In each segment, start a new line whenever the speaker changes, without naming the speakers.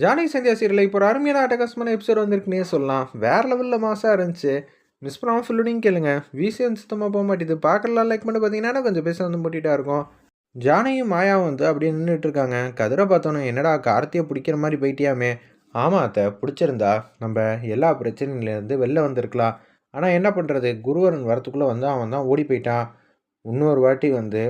Johnny Sandhya serial இப்போ ஒரு அருமையான அட்டகாசமான எபிசோட் வந்திருக்குன்னே சொல்லலாம். வேற லெவலில் மாசாக இருந்துச்சு. மிஸ் பண்ணாமல் ஃபுல்லுடையும் கேளுங்க. விசிஎம் சுத்தமாக போக மாட்டேது. பார்க்கலாம் லைக் பண்ணி பார்த்தீங்கன்னா கொஞ்சம் பேச வந்து போட்டிகிட்டா இருக்கும். ஜானகியும் மாயாவும் வந்து அப்படியே நின்றுட்டு இருக்காங்க. கதிரை பார்த்தோன்னே என்னடா கார்த்தியை பிடிக்கிற மாதிரி போயிட்டியாமே. ஆமாம் அத்தை பிடிச்சிருந்தா நம்ம எல்லா பிரச்சனையிலேருந்து வெளில வந்திருக்கலாம். ஆனால் என்ன பண்ணுறது குருவரன் வரத்துக்குள்ளே வந்து அவன் தான் ஓடி போயிட்டான். இன்னொரு வாட்டி வந்து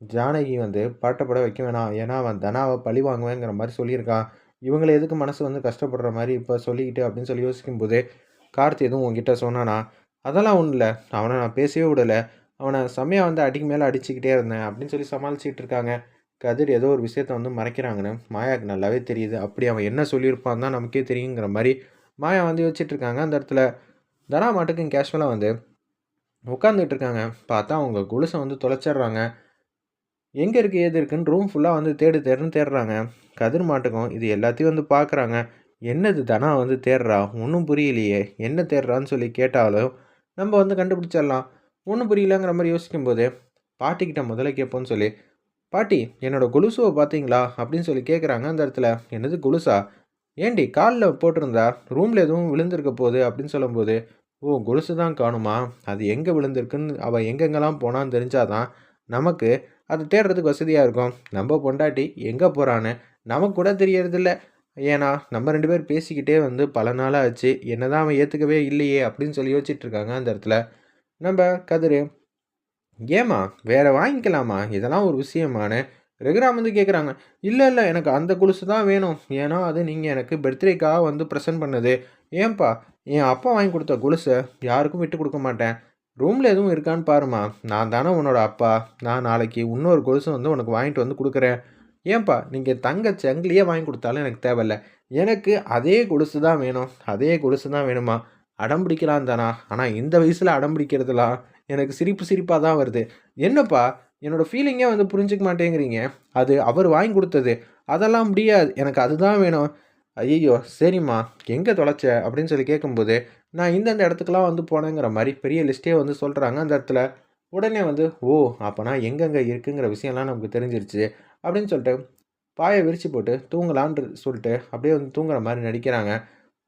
ஜானகி வந்து பாட்டப்பட வைக்க வேணாம். ஏன்னா அவன் தனாவை பழி வாங்குவேங்கிற மாதிரி சொல்லியிருக்கான். இவங்களை எதுக்கு மனசு வந்து கஷ்டப்படுற மாதிரி இப்போ சொல்லிக்கிட்டு அப்படின்னு சொல்லி யோசிக்கும்போது கார்த்தி எதுவும் உங்ககிட்ட சொன்னானா அதெல்லாம் ஒன்றும் இல்லை. அவனை நான் பேசவே விடலை. அவனை செம்மையாக வந்து அடிக்கு மேலே அடிச்சுக்கிட்டே இருந்தேன். அப்படின்னு சொல்லி சமாளிச்சுட்டு இருக்காங்க. கதிர் ஏதோ ஒரு விஷயத்த வந்து மறைக்கிறாங்கன்னு மாயாவுக்கு நல்லாவே தெரியுது. அப்படி அவன் என்ன சொல்லியிருப்பான் தான் நமக்கே தெரியுங்கிற மாதிரி மாயா வந்து யோசிச்சுட்டு இருக்காங்க. அந்த இடத்துல தனா மாட்டுக்கும் கேஷுவலாக வந்து உட்காந்துட்டு இருக்காங்க. பார்த்தா அவங்க குலுசை வந்து தொலைச்சிடுறாங்க. எங்கே இருக்குது ஏது இருக்குன்னு ரூம் ஃபுல்லாக வந்து தேடு தேடுன்னு தேடுறாங்க. கதிர் மாட்டுக்கும் இது எல்லாத்தையும் வந்து பார்க்குறாங்க என்னது தனா வந்து தேடுறா? ஒன்றும் புரியலையே. என்ன தேடுறான்னு சொல்லி கேட்டாலும் நம்ம வந்து கண்டுபிடிச்சிடலாம். ஒன்றும் புரியலங்கிற மாதிரி யோசிக்கும்போது பாட்டிக்கிட்ட முதல்ல கேட்போன்னு சொல்லி பாட்டி என்னோட கொலுசுவை பார்த்தீங்களா? அப்படின்னு சொல்லி கேட்குறாங்க அந்த இடத்துல. என்னது கொலுசா? ஏண்டி காலில் போட்டிருந்தா ரூமில் எதுவும் விழுந்திருக்க போகுது? அப்படின்னு சொல்லும்போது ஓ கொலுசு தான் காணுமா? அது எங்கே விழுந்திருக்குன்னு அவள் எங்கெங்கெல்லாம் போனான்னு தெரிஞ்சாதான் நமக்கு அது தேடுறதுக்கு வசதியாக இருக்கும். நம்ம பொண்டாட்டி எங்கே போகிறான்னு நமக்கு கூட தெரியறதில்ல. ஏன்னா நம்ம ரெண்டு பேர் பேசிக்கிட்டே வந்து பல நாளாக ஆச்சு. என்னதான் அவன் ஏற்றுக்கவே இல்லையே அப்படின்னு சொல்லி யோசிச்சுட்ருக்காங்க அந்த இடத்துல. நம்ம கதிர் ஏம்மா வேறு வாங்கிக்கலாமா? இதெல்லாம் ஒரு விஷயமானு ரெகுராம் வந்து கேட்குறாங்க இல்லை இல்லை எனக்கு அந்த கொலுசு தான் வேணும். ஏன்னா அது நீங்கள் எனக்கு பர்த்டேக்காக வந்து ப்ரெசென்ட் பண்ணது. ஏன்பா என் அப்பா வாங்கி கொடுத்த கொலுசை யாருக்கும் விட்டு கொடுக்க மாட்டேன். ரூமில் எதுவும் இருக்கான்னு பாருமா நான் தானே உன்னோட அப்பா. நான் நாளைக்கு இன்னொரு கொலுசு வந்து உனக்கு வாங்கிட்டு வந்து கொடுக்குறேன். ஏன்பா நீங்கள் தங்க சங்கிலியே வாங்கி கொடுத்தாலும் எனக்கு தேவையில்ல. எனக்கு அதே கொலுசு தான் வேணும். அதே கொலுசு தான் வேணுமா அடம்பிடிக்கலாம் தானா? ஆனால் இந்த வயசில் அடம்பிடிக்கிறதுலாம் எனக்கு சிரிப்பு சிரிப்பாக தான் வருது. என்னப்பா என்னோடய ஃபீலிங்கே வந்து புரிஞ்சுக்க மாட்டேங்கிறீங்க? அது அவர் வாங்கி கொடுத்தது. அதெல்லாம் முடியாது. எனக்கு அதுதான் வேணும். ஐயோ சரிம்மா. எங்கே தொலைச்ச? அப்படின்னு சொல்லி கேட்கும்போது நான் இந்தந்த இடத்துக்குலாம் வந்து போனேங்கிற மாதிரி பெரிய லிஸ்ட்டே வந்து சொல்கிறாங்க அந்த இடத்துல. உடனே வந்து ஓ அப்போனா எங்கெங்கே இருக்குங்கிற விஷயம்லாம் நமக்கு தெரிஞ்சிருச்சு அப்படின்னு சொல்லிட்டு பாயை விரித்து போட்டு தூங்கலான்னு சொல்லிட்டு அப்படியே வந்து தூங்குற மாதிரி நடிக்கிறாங்க.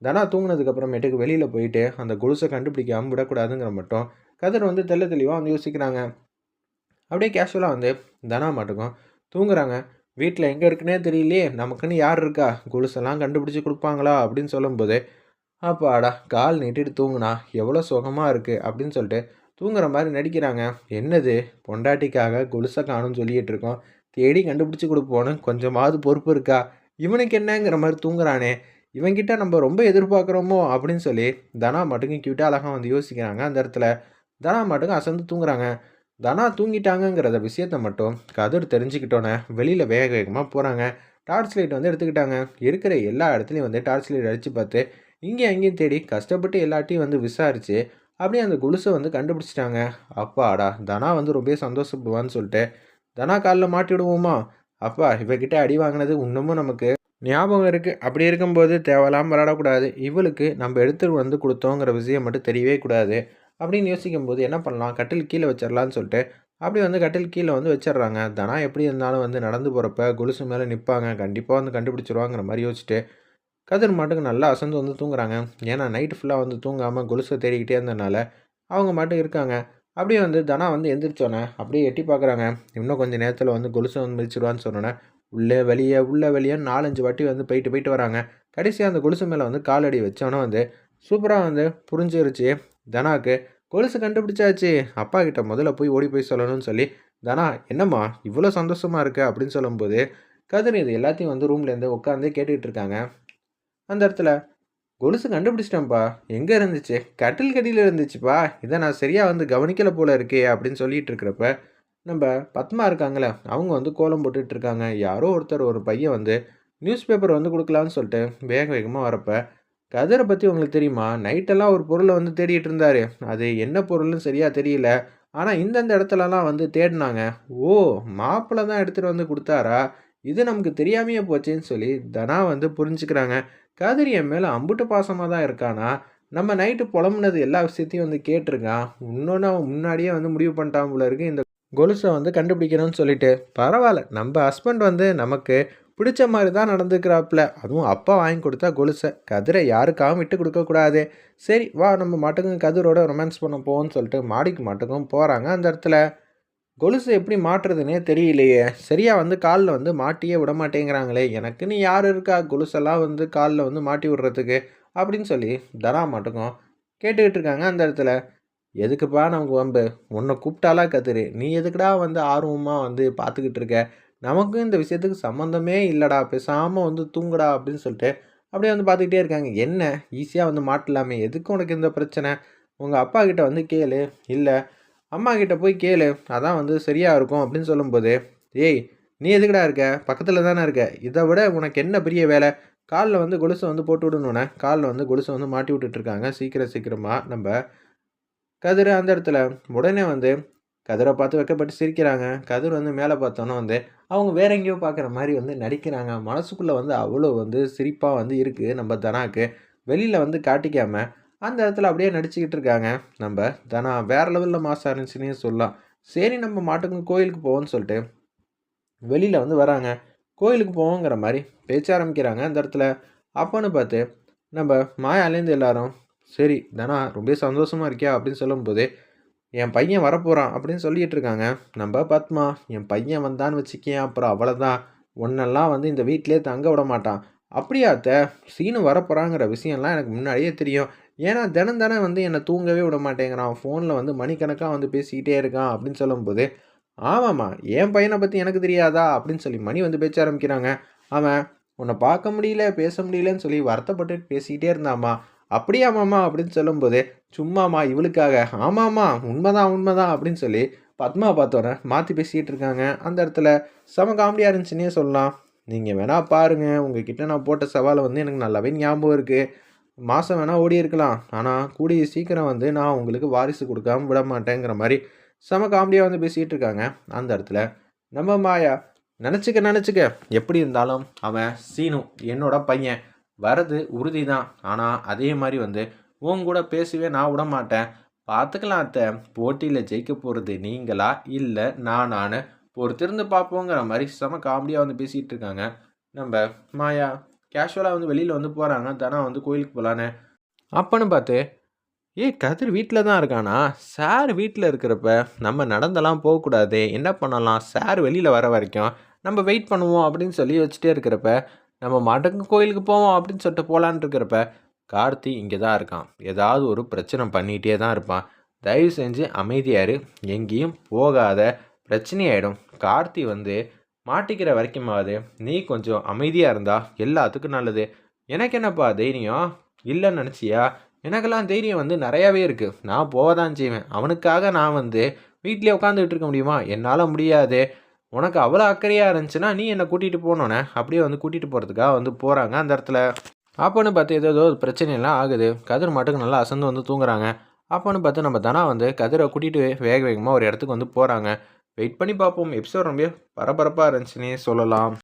தனா தூங்கினதுக்கப்புறமேட்டுக்கு வெளியில் போயிட்டு அந்த கொலுசை கண்டுபிடிக்காமல் விடக்கூடாதுங்கிற மட்டும் கதிர் வந்து தெல்ல தெளிவாக வந்து யோசிக்கிறாங்க. அப்படியே கேஷுவலாக வந்து தனா மாட்டுக்கும் தூங்குறாங்க. வீட்டில் எங்கே இருக்குன்னே தெரியலையே நமக்குன்னு யார் இருக்கா? கொலுசெல்லாம் கண்டுபிடிச்சி கொடுப்பாங்களா? அப்படின்னு சொல்லும்போது அப்பாடா கால் நீட்டிட்டு தூங்குனா எவ்வளோ சுகமாக இருக்குது அப்படின்னு சொல்லிட்டு தூங்குற மாதிரி நடிக்கிறாங்க. என்னது? பொண்டாட்டிக்காக கொலுசை காணும்னு சொல்லிகிட்டு இருக்கோம். தேடி கண்டுபிடிச்சி கொடுப்போன்னு கொஞ்சமாவது பொறுப்பு இருக்கா? இவனுக்கு என்னங்கிற மாதிரி தூங்குறானே. இவன்கிட்ட நம்ம ரொம்ப எதிர்பார்க்குறோமோ? அப்படின்னு சொல்லி தனா மட்டுக்கும் கியூட்டாக அழகாக வந்து யோசிக்கிறாங்க அந்த இடத்துல. தனா மட்டுக்கும் அசந்து தூங்குறாங்க. தனா தூங்கிட்டாங்கங்கிறத விஷயத்த மட்டும் கதிர் தெரிஞ்சுக்கிட்டோன்னே வெளியில் வேக வேகமாக போகிறாங்க டார்ச் லைட் வந்து எடுத்துக்கிட்டாங்க. இருக்கிற எல்லா இடத்துலையும் வந்து டார்ச் லைட் அடித்து பார்த்து இங்கேயும் அங்கேயும் தேடி கஷ்டப்பட்டு எல்லாட்டையும் வந்து விசாரித்து அப்படியே அந்த குலுசை வந்து கண்டுபிடிச்சிட்டாங்க. அப்பாடா தனா வந்து ரொம்ப சந்தோஷப்படுவான்னு சொல்லிட்டு தனா காலில் மாட்டி விடுவோமா? அப்பா இவகிட்ட அடி வாங்கினது இன்னமும் நமக்கு ஞாபகம் இருக்குது அப்படி இருக்கும்போது தேவையில்லாமல் விளாடக்கூடாது இவளுக்கு நம்ம எடுத்துகிட்டு வந்து கொடுத்தோங்கிற விஷயம் மட்டும் தெரியவே கூடாது. அப்படின்னு யோசிக்கும்போது என்ன பண்ணலாம்? கட்டில் கீழே வச்சிடலான்னு சொல்லிட்டு அப்படி வந்து கட்டில் கீழே வந்து வச்சிடுறாங்க. தனா எப்படி இருந்தாலும் வந்து நடந்து போகிறப்ப கொலுசு மேலே நிற்பாங்க கண்டிப்பாக வந்து கண்டுபிடிச்சிருவாங்கிற மாதிரி யோசிச்சுட்டு கதிர் மாட்டுக்கு நல்லா அசந்து வந்து தூங்குறாங்க. ஏன்னா நைட்டு ஃபுல்லாக வந்து தூங்காமல் கொலுசை தேடிக்கிட்டே இருந்தனால அவங்க மாட்டுக்கு இருக்காங்க. அப்படியே வந்து தனா வந்து எந்திரிச்சோன்னே அப்படியே எட்டி பார்க்குறாங்க. இன்னும் கொஞ்சம் நேரத்தில் வந்து கொலுசை வந்து மிதிச்சிடுவான்னு சொன்னோன்னே உள்ளே வெளியே உள்ளே வெளியே நாலஞ்சு வாட்டி வந்து போயிட்டு போயிட்டு வராங்க. கடைசியாக அந்த கொலுசு மேலே வந்து காலடி வச்சோன்னே வந்து சூப்பராக வந்து புரிஞ்சிருச்சு. தனாக்கு கொலுசு கண்டுபிடிச்சாச்சு. அப்பா கிட்ட முதல்ல போய் ஓடி போய் சொல்லணும்னு சொல்லி தனா என்னம்மா இவ்வளோ சந்தோஷமாக இருக்கு? அப்படின்னு சொல்லும்போது கதிர் இது எல்லாத்தையும் வந்து ரூம்லேருந்து உட்காந்து கேட்டுக்கிட்டு இருக்காங்க. அந்த இடத்துல கொலுசு கண்டுபிடிச்சிட்டேன்ப்பா. எங்கே இருந்துச்சு? கட்டில் கடியில் இருந்துச்சுப்பா. இதை நான் சரியாக வந்து கவனிக்கலை போல இருக்கே அப்படின்னு சொல்லிட்டு இருக்கிறப்ப நம்ம பத்மா இருக்காங்களே அவங்க வந்து கோலம் போட்டுட்ருக்காங்க யாரோ ஒருத்தர் ஒரு பையன் வந்து நியூஸ் பேப்பர் வந்து கொடுக்கலான்னு சொல்லிட்டு வேக வேகமாக வரப்போ கதிரை பற்றி உங்களுக்கு தெரியுமா? நைட்டெல்லாம் ஒரு பொருளை வந்து தேடிட்டு இருந்தார். அது என்ன பொருள்னு சரியாக தெரியல. ஆனால் இந்தந்த இடத்துலலாம் வந்து தேடினாங்க. ஓ மாப்பிள்ளை தான் எடுத்துகிட்டு வந்து கொடுத்தாரா? இது நமக்கு தெரியாமையே போச்சேன்னு சொல்லி தனா வந்து புரிஞ்சுக்கிறாங்க. கதிரி என் மேலே அம்புட்டு பாசமாக தான் இருக்கானா? நம்ம நைட்டு புலம்புனது எல்லா விஷயத்தையும் வந்து கேட்டிருக்கான். இன்னொன்று அவன் முன்னாடியே வந்து முடிவு பண்ணிட்டான் போல இருக்கு. இந்த கொலுசை வந்து கண்டுபிடிக்கணும்னு சொல்லிட்டு. பரவாயில்ல நம்ம ஹஸ்பண்ட் வந்து நமக்கு பிடிச்ச மாதிரி தான் நடந்துக்கிறாப்புல. அதுவும் அப்பா வாங்கி கொடுத்தா கொலுசை. கதிரை யாருக்காகவும் விட்டு கொடுக்கக்கூடாது சரி வா நம்ம மாட்டுக்கும் கதிரோட ரொமான்ஸ் பண்ண போவோம்னு சொல்லிட்டு மாடிக்கு மாட்டுக்கும் போகிறாங்க அந்த இடத்துல. கொலுசு எப்படி மாட்டுறதுனே தெரியலையே. சரியாக வந்து காலில் வந்து மாட்டியே விட மாட்டேங்கிறாங்களே. எனக்குன்னு யார் இருக்கா? கொலுசெல்லாம் வந்து காலில் வந்து மாட்டி விடுறதுக்கு. அப்படின்னு சொல்லி தரா மாட்டுக்கும் கேட்டுக்கிட்டு இருக்காங்க அந்த இடத்துல. எதுக்குப்பா நமக்கு வம்பு? உன்னை கூப்பிட்டாலா கதிரு? நீ எதுக்குடா வந்து ஆர்வமாக வந்து பார்த்துக்கிட்டு இருக்க? நமக்கும் இந்த விஷயத்துக்கு சம்மந்தமே இல்லைடா பேசாமல் வந்து தூங்குடா அப்படின்னு சொல்லிட்டு அப்படியே வந்து பார்த்துக்கிட்டே இருக்காங்க. என்ன? ஈஸியாக வந்து மாட்டலாமே. எதுக்கு உனக்கு இந்த பிரச்சனை? உங்கள் அப்பா கிட்ட வந்து கேளு. இல்லை அம்மா கிட்ட போய் கேளு. அதான் வந்து சரியாக இருக்கும் அப்படின்னு சொல்லும்போது ஏய் நீ எதுக்குடா இருக்க? பக்கத்தில் தானே இருக்க? இதை விட உனக்கு என்ன பெரிய வேலை? காலில் வந்து கொலுசை வந்து போட்டு விடணுன்னே காலில் வந்து கொலுசை வந்து மாட்டி விட்டுட்ருக்காங்க சீக்கிரம் சீக்கிரமாக நம்ம கதிர் அந்த இடத்துல. உடனே வந்து கதிரை பார்த்து வைக்கப்பட்டு சிரிக்கிறாங்க. கதிர் வந்து மேலே பார்த்தோன்னே வந்து அவங்க வேற எங்கேயோ பார்க்குற மாதிரி வந்து நடிக்கிறாங்க. மனசுக்குள்ளே வந்து அவ்வளோ வந்து சிரிப்பாக வந்து இருக்குது நம்ம தனாக்கு. வெளியில் வந்து காட்டிக்காமல் அந்த இடத்துல அப்படியே நடிச்சுக்கிட்டு இருக்காங்க. நம்ம தனா வேற லெவலில் மாசா இருந்துச்சுன்னே சொல்லலாம். சரி நம்ம மாட்டுக்கும் கோயிலுக்கு போவோம்னு சொல்லிட்டு வெளியில் வந்து வராங்க. கோயிலுக்கு போவோங்கிற மாதிரி பேச்ச ஆரம்பிக்கிறாங்க அந்த இடத்துல. அப்போன்னு பார்த்து நம்ம மாயாலேருந்து எல்லாரும் சரி தனா ரொம்ப சந்தோஷமாக இருக்கியா? அப்படின்னு சொல்லும்போது என் பையன் வரப்போகிறான் அப்படின்னு சொல்லிகிட்டு இருக்காங்க. நம்ம பத்மா என் பையன் வந்தான்னு வச்சுக்கேன் அப்புறம் அவ்வளோதான் ஒன்னெல்லாம் வந்து இந்த வீட்டிலே தங்க விட மாட்டான். அப்படியாத்த சீனு வரப்போகிறாங்கிற விஷயம்லாம் எனக்கு முன்னாடியே தெரியும். ஏன்னா தினம் தானே வந்து என்னை தூங்கவே விட மாட்டேங்கிறான். ஃபோனில் வந்து மணிக்கணக்காக வந்து பேசிக்கிட்டே இருக்கான் அப்படின்னு சொல்லும்போது ஆமாம்மா என் பையனை பற்றி எனக்கு தெரியாதா? அப்படின்னு சொல்லி மணி வந்து பேச்ச ஆரம்பிக்கிறாங்க. அவன் உன்னை பார்க்க முடியல பேச முடியலன்னு சொல்லி வருத்தப்பட்டு பேசிக்கிட்டே இருந்தாம்மா. அப்படியா மாமா அப்படின்னு சொல்லும்போது சும்மாமா இவளுக்காக. ஆமாம்மா உண்மைதான் உண்மைதான் அப்படின்னு சொல்லி பத்மா பார்த்தோன்னே மாற்றி பேசிக்கிட்டு இருக்காங்க. அந்த இடத்துல செம காமெடியாக இருந்துச்சுன்னே சொல்லலாம். நீங்கள் வேணால் பாருங்கள் உங்ககிட்ட நான் போட்ட சவாலை வந்து எனக்கு நல்லாவே ஞாபகம் இருக்குது மாதம் வேணால் ஓடி இருக்கலாம். ஆனால் கூடிய சீக்கிரம் வந்து நான் உங்களுக்கு வாரிசு கொடுக்காம விட மாட்டேங்கிற மாதிரி செம காமெடியாக வந்து பேசிகிட்டு இருக்காங்க. அந்த இடத்துல நம்ம மாயா நினச்சிக்க நினச்சிக்க எப்படி இருந்தாலும் அவன் சீனு என்னோட பையன் வரது உறுதி தான் ஆனால் அதே மாதிரி வந்து உன் கூட பேசவே நான் விட மாட்டேன். பார்த்துக்கலாம் அத்தை. போட்டியில் ஜெயிக்க போகிறது நீங்களா? இல்லை நானான்னு. பொறுத்திருந்து பார்ப்போங்கிற மாதிரி செம காமெடியாக வந்து பேசிகிட்டு இருக்காங்க. நம்ம மாயா கேஷுவலாக வந்து வெளியில் வந்து போகிறாங்க தானா வந்து கோயிலுக்கு போகலான்னு அப்பன்னு பார்த்து ஏ கதிர் வீட்டில் தான் இருக்கானா? சார் வீட்டில் இருக்கிறப்ப நம்ம நடந்தெல்லாம் போகக்கூடாது. என்ன பண்ணலாம்? சார் வெளியில் வர வரைக்கும் நம்ம வெயிட் பண்ணுவோம். அப்படின்னு சொல்லி வச்சுட்டே இருக்கிறப்ப நம்ம மடங்கு கோயிலுக்கு போவோம் அப்படின்னு சொல்லிட்டு போகலான் இருக்கிறப்ப கார்த்தி இங்கே தான் இருக்கான். ஏதாவது ஒரு பிரச்சனை பண்ணிகிட்டே தான் இருப்பான். தயவு செஞ்சு அமைதியாரு எங்கேயும் போகாத. பிரச்சனையாயிடும் கார்த்தி வந்து மாட்டிக்கிற வரைக்குமாவது நீ கொஞ்சம் அமைதியாக இருந்தால் எல்லாத்துக்கும் நல்லது. எனக்கு என்னப்பா தைரியம்? இல்லைன்னு நினச்சியா? எனக்கெல்லாம் தைரியம் வந்து நிறையாவே இருக்குது நான் போக தான் செய்வேன். அவனுக்காக நான் வந்து வீட்டிலே உட்காந்துக்கிட்டு இருக்க முடியுமா? என்னால் முடியாது. உனக்கு அவ்வளோ அக்கறையாக இருந்துச்சுன்னா நீ என்னை கூட்டிகிட்டு போனோன்னே அப்படியே வந்து கூட்டிகிட்டு போகிறதுக்காக வந்து போகிறாங்க அந்த இடத்துல. அப்போன்னு பார்த்து ஏதோ ஏதோ பிரச்சனையெல்லாம் ஆகுது. கதிர் மாட்டுக்கு நல்லா அசந்து வந்து தூங்குறாங்க. அப்போன்னு பார்த்து நம்ம தனா வந்து கதிரை கூட்டிகிட்டு வேக வேகமாக ஒரு இடத்துக்கு வந்து போகிறாங்க வெயிட் பண்ணி பார்ப்போம். எபிசோட் ரொம்ப பரபரப்பாக இருந்துச்சுன்னே சொல்லலாம்.